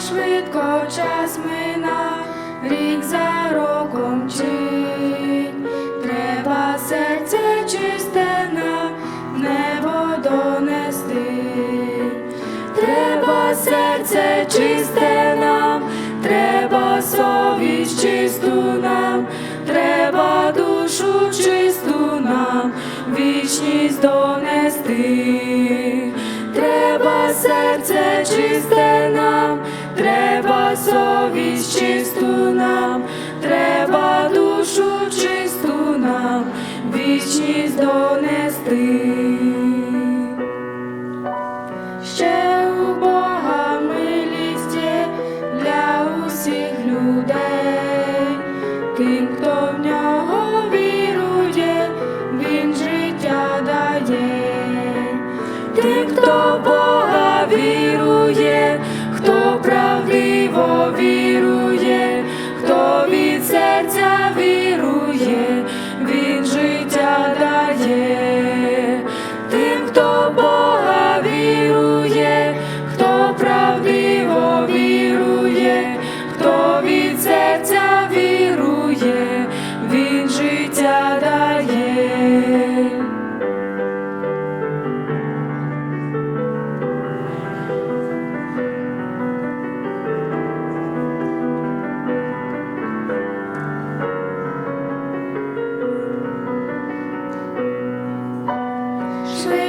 швидко час мина, рік за роком мчить. Треба серце чисте нам небо донести. Треба серце чисте нам, треба совість чисту нам, треба душу чисту нам, вічність донести. Треба серце чисте нам, совість чисту нам, треба душу чисту нам, вічність донести. Ще у Бога милість є для усіх людей, тим, хто в нього вірує, він життя дає, тим, хто Бога вірує, хто правдиво вірує,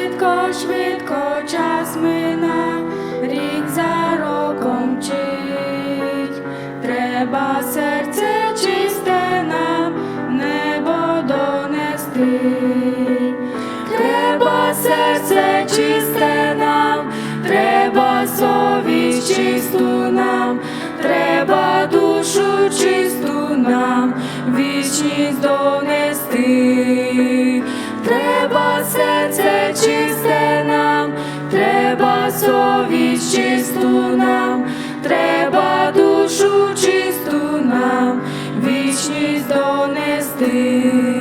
Швидко, швидко час мина, рік за роком мчить. Треба серце чисте нам в небо донести. Треба серце чисте нам, треба совість чисту нам, треба душу чисту нам, вічність донести. Чисту нам, треба душу чисту нам, вічність донести.